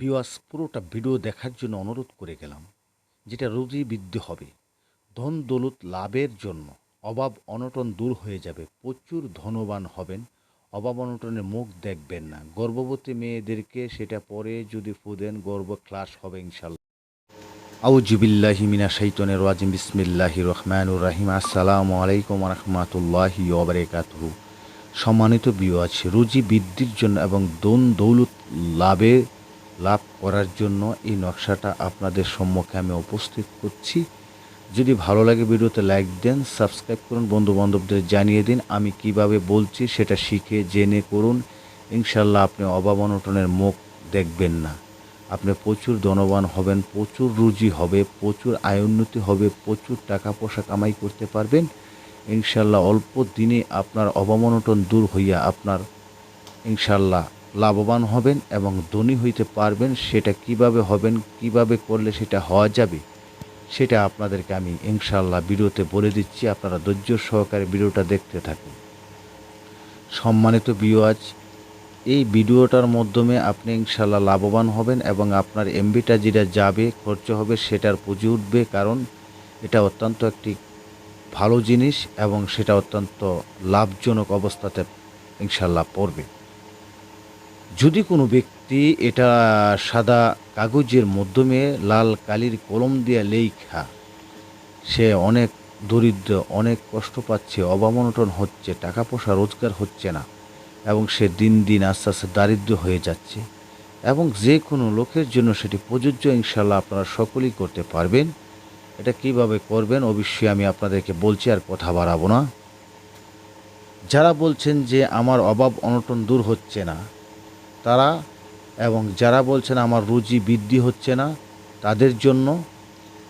ভিওয়াস পুরোটা ভিডিও দেখার জন্য অনুরোধ করে গেলাম, যেটা রুজি বৃদ্ধি হবে। ধন দৌলত লাভের জন্য অভাব অনটন দূর হয়ে যাবে, প্রচুর ধনবান হবেন, অভাব অনটনের মুখ দেখবেন না। গর্ভবতী মেয়েদেরকে সেটা পরে যদি ফুদেন গর্ব ক্লাস হবে ইনশাল্লাহ। আউজুবিল্লাহি মিনা শাইতনের রাজিম বিসমিল্লাহি রহমানুর রাহিম। আসসালামু আলাইকুম রহমাতুল্লাহি ওবরাকাতুহু সম্মানিত বিওয়াজ রুজি বৃদ্ধির জন্য এবং দন দৌলত লাভে লাভ করার জন্য এই নকশাটা আপনাদের সম্মুখে আমি উপস্থিত করছি। যদি ভালো লাগে ভিডিওতে লাইক দেন সাবস্ক্রাইব করুন বন্ধু বান্ধবদের জানিয়ে দিন আমি কীভাবে বলছি সেটা শিখে জেনে করুন। ইনশাল্লাহ আপনি অভাব অনটনের মুখ দেখবেন না। আপনি প্রচুর ধনবান হবেন, প্রচুর রুজি হবে, প্রচুর আয় উন্নতি হবে, প্রচুর টাকা পয়সা কামাই করতে পারবেন। ইনশাল্লাহ অল্প দিনে আপনার অবমানটন দূর হইয়া আপনার ইনশাল্লাহ লাভবান হবেন এবং ধনী হইতে পারবেন, সেটা কীভাবে হবেন, কীভাবে করলে সেটা হওয়া যাবে, সেটা আপনাদেরকে আমি ইনশাল্লাহ ভিডিওতে বলে দিচ্ছি। আপনারা ধৈর্য সহকারে ভিডিওটা দেখতে থাকুন। সম্মানিত বিওয়াজ এই ভিডিওটার মাধ্যমে আপনি ইনশাল্লাহ লাভবান হবেন এবং আপনার এমবিটা যেটা যাবে, খরচ হবে, সেটার পুঁজি উঠবে, কারণ এটা অত্যন্ত একটি ভালো জিনিস এবং সেটা অত্যন্ত লাভজনক অবস্থাতে ইনশাল্লাহ পড়বে। যদি কোনো ব্যক্তি এটা সাদা কাগজের মাধ্যমে লাল কালির কলম দিয়ে লেখা সে অনেক দরিদ্র, অনেক কষ্ট পাচ্ছে অবামনটন হচ্ছে, টাকা পয়সা রোজগার হচ্ছে না এবং সে দিন দিন আস্তে আস্তে দারিদ্র হয়ে যাচ্ছে এবং যে কোনো লোকের জন্য সেটি প্রযোজ্য ইনশাল্লাহ আপনারা সকলেই করতে পারবেন। এটা কীভাবে করবেন অবশ্যই আমি আপনাদেরকে বলছি আর কথা বাড়াবো না। যারা বলছেন যে আমার অভাব অনটন দূর হচ্ছে না তারা এবং যারা বলছেন আমার রুজি বৃদ্ধি হচ্ছে না, তাদের জন্য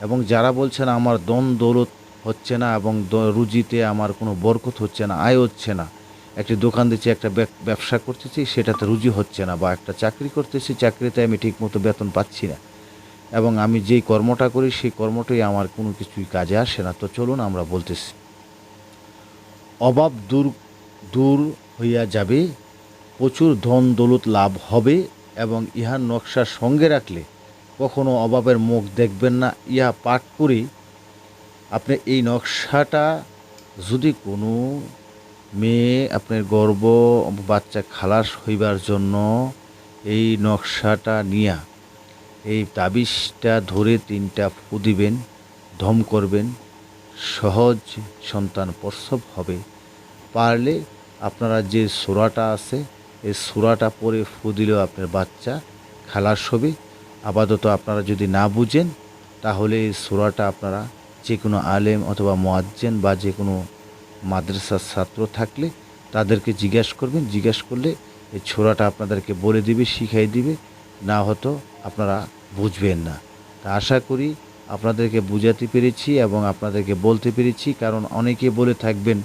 এবং যারা বলছেন আমার দন দৌলত হচ্ছে না এবং রুজিতে আমার কোনো বরকত হচ্ছে না, আয় হচ্ছে না। একটি দোকান দিচ্ছি, একটা ব্যবসা করতেছি, সেটাতে রুজি হচ্ছে না বা একটা চাকরি করতেছি, চাকরিতে আমি ঠিকমতো বেতন পাচ্ছি না। এবং আমি যেই কর্মটা করি, সেই কর্মটাই আমার কোনো কিছুই কাজে আসে না। তো চলুন আমরা বলতেছি। অভাব দূর দূর হইয়া যাবে প্রচুর ধন দৌলত লাভ হবে এবং ইহার নকশা সঙ্গে রাখলে কখনো অভাবের মুখ দেখবেন না। ইহা পাঠ করে আপনি এই নকশাটা যদি কোনো মেয়ে আপনার গর্ব বাচ্চা খালাস হইবার জন্য এই নকশাটা নিয়া, এই তাবিজটা ধরে তিনটা ফু দিবেন, ধম করবেন, সহজ সন্তান প্রসব হবে, পারলে আপনারা যে সোরাটা আছে এই সোরাটা পরে ফু দিলেও আপনার বাচ্চা খেলার হবে আপাতত আপনারা যদি না বুঝেন, তাহলে এই সোরাটা আপনারা যে কোনো আলেম অথবা মোয়াজ্জেন বা যে কোনো মাদ্রাসার ছাত্র থাকলে তাদেরকে জিজ্ঞাসা করবেন। জিজ্ঞাসা করলে এই ছোড়াটা আপনাদেরকে বলে দিবে, শিখাই দিবে। না হতো আপনারা বুঝবেন না। তা আশা করি আপনাদেরকে বুঝাতে পেরেছি এবং আপনাদেরকে বলতে পেরেছি, কারণ অনেকে বলে থাকবেন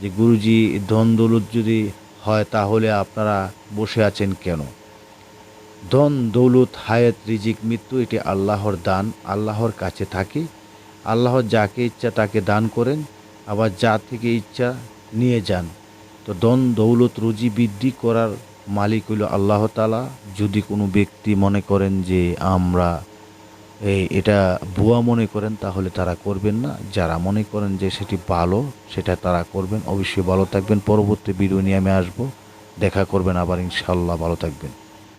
যে, গুরুজি ধন দৌলত যদি হয় তাহলে আপনারা বসে আছেন কেন? ধন, দৌলত, হায়াত, রিজিক, মৃত্যু, এটি আল্লাহর দান, আল্লাহর কাছে থাকে। আল্লাহ যাকে ইচ্ছা তাকে দান করেন, আবার যা থেকে ইচ্ছা নিয়ে যান। তো ধন, দৌলত, রুজি, বৃদ্ধি করার মালিক হইল আল্লাহ তালা যদি কোনো ব্যক্তি মনে করেন যে আমরা এই, এটা ভুয়া মনে করেন, তাহলে তারা করবেন না। যারা মনে করেন যে সেটি ভালো, সেটা তারা করবেন। অবশ্যই ভালো থাকবেন। পরবর্তী ভিডিও আমি আসব। দেখা করবেন আবার ইনশাল্লাহ ভালো থাকবেন।